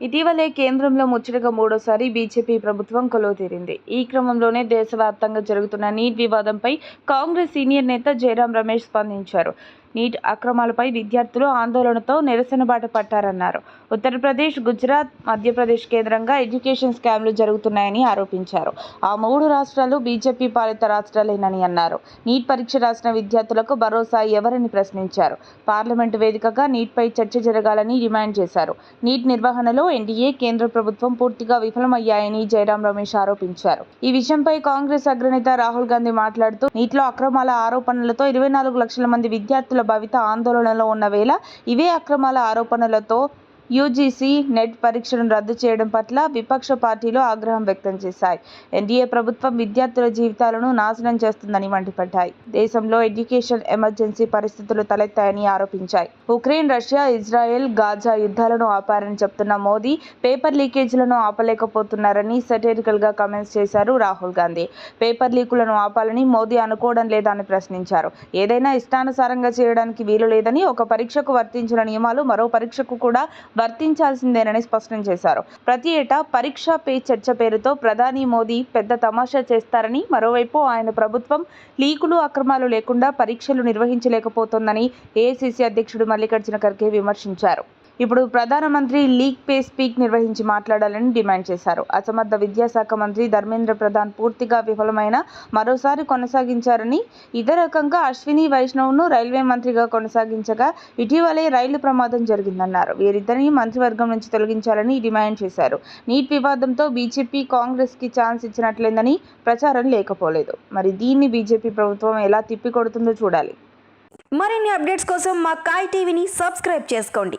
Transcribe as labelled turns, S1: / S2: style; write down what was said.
S1: ఇటీవలే కేంద్రంలో ముచ్చటగా మూడోసారి బీజేపీ ప్రభుత్వం కొలువుతీరింది. ఈ క్రమంలోనే దేశవ్యాప్తంగా జరుగుతున్న నీట్ వివాదంపై కాంగ్రెస్ సీనియర్ నేత జయరాం రమేష్ స్పందించారు. నీట్ అక్రమాలపై విద్యార్థులు ఆందోళనతో నిరసన బాట పట్టారన్నారు. ఉత్తరప్రదేశ్ గుజరాత్ మధ్యప్రదేశ్ కేంద్రంగా ఎడ్యుకేషన్ స్కామ్లు జరుగుతున్నాయని ఆరోపించారు. ఆ మూడు రాష్ట్రాలు బీజేపీ పాలిత రాష్ట్రాలేనని అన్నారు. నీట్ పరీక్ష రాసిన విద్యార్థులకు భరోసా ఎవరని ప్రశ్నించారు. పార్లమెంటు వేదికగా నీట్పై చర్చ జరగాలని డిమాండ్ చేశారు. నీట్ నిర్వహణలో ఎన్డీఏ కేంద్ర ప్రభుత్వం పూర్తిగా విఫలమయ్యాయని జయరాం రమేష్ ఆరోపించారు. ఈ విషయంపై కాంగ్రెస్ అగ్రనేత రాహుల్ గాంధీ మాట్లాడుతూ నీటిలో అక్రమాల ఆరోపణలతో ఇరవై నాలుగు లక్షల మంది విద్యార్థులు భవిత ఆందోళనలో ఉన్న వేళ ఇవే అక్రమాల ఆరోపణలతో యూజీసీ నెట్ పరీక్షను రద్దు చేయడం పట్ల విపక్ష పార్టీలు ఆగ్రహం వ్యక్తం చేశాయి. ఎన్డీఏ ప్రభుత్వం విద్యార్థుల జీవితాలను నాశనం చేస్తుందని మండిపడ్డాయి. దేశంలో ఎడ్యుకేషన్ ఎమర్జెన్సీ పరిస్థితులు తలెత్తాయని ఆరోపించాయి. ఉక్రెయిన్ రష్యా ఇజ్రాయెల్ గాజా యుద్ధాలను ఆపారని చెప్తున్న మోదీ పేపర్ లీకేజీలను ఆపలేకపోతున్నారని సెటరికల్గా కమెంట్స్ చేశారు రాహుల్ గాంధీ. పేపర్ లీకులను ఆపాలని మోదీ అనుకోవడం లేదా అని ప్రశ్నించారు. ఏదైనా ఇష్టానుసారంగా చేయడానికి వీలు లేదని ఒక పరీక్షకు వర్తించిన నియమాలు మరో పరీక్షకు కూడా వర్తించాల్సిందేనని స్పష్టం చేశారు. ప్రతి ఏటా పరీక్ష పే చర్చ పేరుతో ప్రధాని మోదీ పెద్ద తమాషా చేస్తారని మరోవైపు ఆయన ప్రభుత్వం లీకులు అక్రమాలు లేకుండా పరీక్షలు నిర్వహించలేకపోతోందని ఏఐసిసి అధ్యక్షుడు మల్లికార్జున ఖర్గే విమర్శించారు. ఇప్పుడు ప్రధానమంత్రి లీక్ పే స్పీక్ నిర్వహించి మాట్లాడాలని డిమాండ్ చేశారు. అసమర్థ విద్యాశాఖ మంత్రి ధర్మేంద్ర ప్రధాన్ పూర్తిగా విఫలమైన మరోసారి కొనసాగించారని ఇదే రకంగా అశ్విని వైష్ణవ్ను రైల్వే మంత్రిగా కొనసాగించగా ఇటీవలే రైలు ప్రమాదం జరిగిందన్నారు. వీరిద్దరిని మంత్రివర్గం నుంచి తొలగించాలని డిమాండ్ చేశారు. నీట్ వివాదంతో బీజేపీ కాంగ్రెస్కి ఛాన్స్ ఇచ్చినట్లేందని ప్రచారం లేకపోలేదు. మరి దీన్ని బీజేపీ ప్రభుత్వం ఎలా తిప్పికొడుతుందో చూడాలి.
S2: మరిన్ని అప్డేట్స్ కోసం మా కాయ్ టీవీని సబ్స్క్రైబ్ చేసుకోండి.